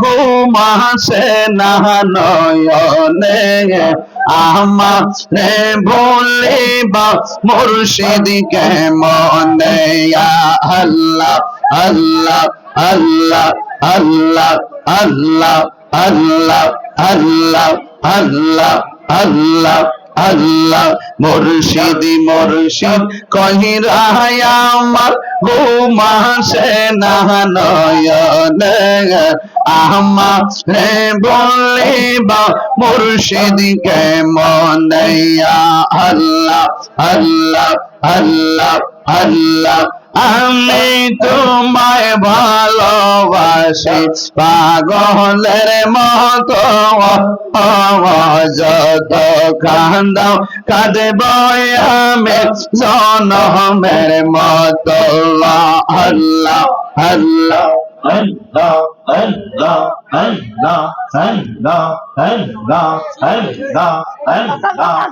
ঘুমাসে না নয়নে, আমারে ভুলিবা মুর্শিদ কে মনে আল্লাহ আল্লাহ আল্লাহ আল্লাহ আল্লাহ আল্লাহ আল্লাহ আল্লাহ আল্লাহ। আল্লাহ মুর্শিদ মুর্শিদ কহিরায় আমার ঘুমাসে না নয়নে। আমার রে বলিবা মুর্শিদ কে মনে আল্লাহ আল্লাহ আল্লাহ আল্লাহ। আমি তোমায় ভালোবাসি পাগলের মতো যত কান্দাও কাঁদব আমি জনমের মতো আল্লাহ আল্লাহ Allah, Allah, Allah, Allah, Allah, Allah, Allah.